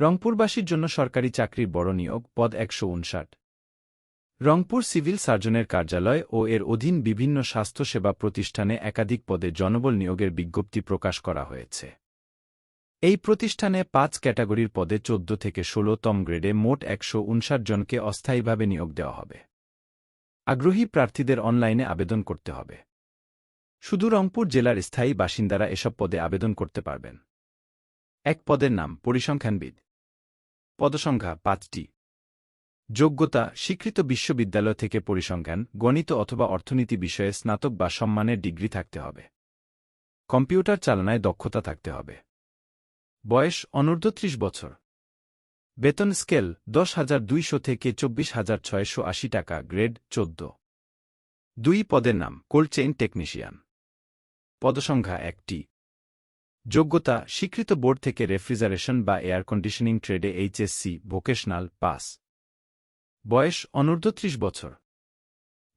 রংপুরবাসীর জন্য সরকারি চাকরির বড় নিয়োগ, পদ একশো উনষাট রংপুর সিভিল সার্জনের কার্যালয় ও এর অধীন বিভিন্ন স্বাস্থ্যসেবা প্রতিষ্ঠানে একাধিক পদে জনবল নিয়োগের বিজ্ঞপ্তি প্রকাশ করা হয়েছে। এই প্রতিষ্ঠানে পাঁচ ক্যাটাগরির পদে চোদ্দ থেকে ষোলতম গ্রেডে মোট একশো উনষাট জনকে অস্থায়ীভাবে নিয়োগ দেওয়া হবে। আগ্রহী প্রার্থীদের অনলাইনে আবেদন করতে হবে। শুধু রংপুর জেলার স্থায়ী বাসিন্দারা এসব পদে আবেদন করতে পারবেন। এক পদের নাম, পরিসংখ্যানবিদ। পদসংখ্যা পাঁচটি। যোগ্যতা, স্বীকৃত বিশ্ববিদ্যালয় থেকে পরিসংখ্যান, গণিত অথবা অর্থনীতি বিষয়ে স্নাতক বা সম্মানের ডিগ্রি থাকতে হবে। কম্পিউটার চালনায় দক্ষতা থাকতে হবে। বয়স অনূর্ধ্ব ত্রিশ বছর। বেতন স্কেল দশ হাজার দুইশো থেকে চব্বিশ হাজার ছয়শো আশি টাকা, গ্রেড চোদ্দ। দুই পদের নাম, কোল্ড চেইন টেকনিশিয়ান। পদসংখ্যা একটি। যোগ্যতা, স্বীকৃত বোর্ড থেকে রেফ্রিজারেশন বা এয়ার কন্ডিশনিং ট্রেডে এইচএসসি ভোকেশনাল, পাস। বয়স অনূর্ধ্ব ত্রিশ বছর।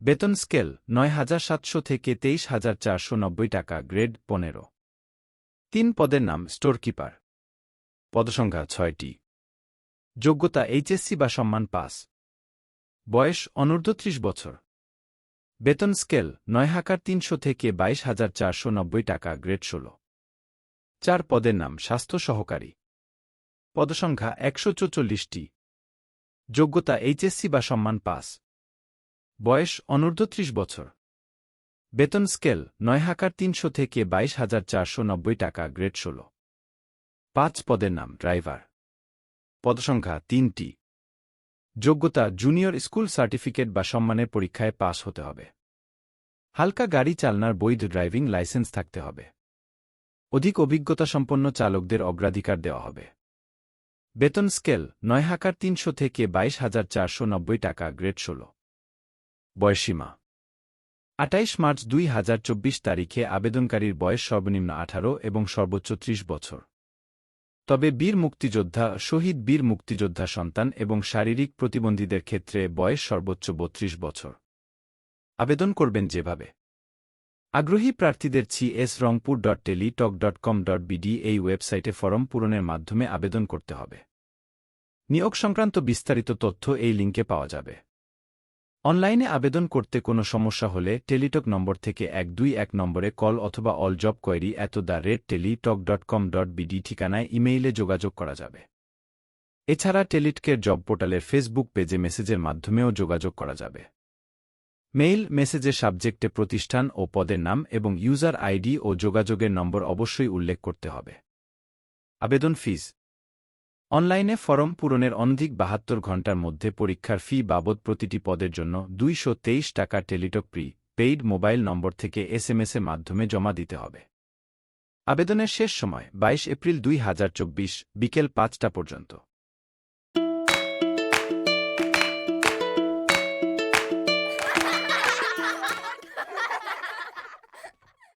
বেতন স্কেল, নয় হাজার সাতশো থেকে তেইশ হাজার চারশো নব্বই টাকা, গ্রেড পনেরো। তিন পদের নাম, স্টোরকিপার। পদসংখ্যা, ছয়টি। যোগ্যতা এইচএসসি বা সম্মান, পাস। বয়স অনূর্ধ্ব ত্রিশ বছর। বেতন স্কেল, নয় হাকার তিনশো থেকে বাইশ হাজার চারশো নব্বই টাকা, গ্রেড ষোলো। চার পদের নাম স্বাস্থ্য সহকারী। পদসংখ্যা একশো চৌচল্লিশটি। যোগ্যতা এইচএসসি বা সম্মান পাস। বয়স অনূর্ধ্ব ত্রিশ বছর। বেতন স্কেল নয় হাকার তিনশো থেকে বাইশ হাজার চারশো নব্বই টাকা, গ্রেড ষোলো। পাঁচ পদের নাম ড্রাইভার। পদসংখ্যা তিনটি। যোগ্যতা জুনিয়র স্কুল সার্টিফিকেট বা সম্মানের পরীক্ষায় পাস হতে হবে। হালকা গাড়ি চালনার বৈধ ড্রাইভিং লাইসেন্স থাকতে হবে। অধিক অভিজ্ঞতাসম্পন্ন চালকদের অগ্রাধিকার দেওয়া হবে। বেতন স্কেল নয় হাকার তিনশো থেকে বাইশ হাজার চারশো নব্বই টাকা, গ্রেড ষোলো। বয়সীমা আটাইশ মার্চ দুই হাজার চব্বিশ তারিখে আবেদনকারীর বয়স সর্বনিম্ন আঠারো এবং সর্বোচ্চ ত্রিশ বছর। তবে বীর মুক্তিযোদ্ধা, শহীদ বীর মুক্তিযোদ্ধা সন্তান এবং শারীরিক প্রতিবন্ধীদের ক্ষেত্রে বয়স সর্বোচ্চ বত্রিশ বছর। আবেদন করবেন যেভাবে। আগ্রহী প্রার্থীদের C S Rangpur dot Teletalk dot com dot BD এই ওয়েবসাইটে ফরম পূরণের মাধ্যমে আবেদন করতে হবে। নিয়োগ সংক্রান্ত বিস্তারিত তথ্য এই লিঙ্কে পাওয়া যাবে। অনলাইনে আবেদন করতে কোনো সমস্যা হলে টেলিটক নম্বর থেকে এক দুই এক নম্বরে কল অথবা all job query at the rate Teletalk dot com dot BD ঠিকানায় ইমেইলে যোগাযোগ করা যাবে। এছাড়া টেলিটকের জব পোর্টালের ফেসবুক পেজে মেসেজের মাধ্যমেও যোগাযোগ করা যাবে। মেইল, মেসেজে সাবজেক্টে প্রতিষ্ঠান ও পদের নাম এবং ইউজার আইডি ও যোগাযোগের নম্বর অবশ্যই উল্লেখ করতে হবে। আবেদন ফিজ। অনলাইনে ফরম পূরণের অনধিক বাহাত্তর ঘণ্টার মধ্যে পরীক্ষার ফি বাবদ প্রতিটি পদের জন্য দুইশো তেইশ টাকা Teletalk prepaid mobile number থেকে এসএমএসের মাধ্যমে জমা দিতে হবে। আবেদনের শেষ সময়, বাইশ এপ্রিল দুই হাজার চব্বিশ, বিকেল পাঁচটা পর্যন্ত।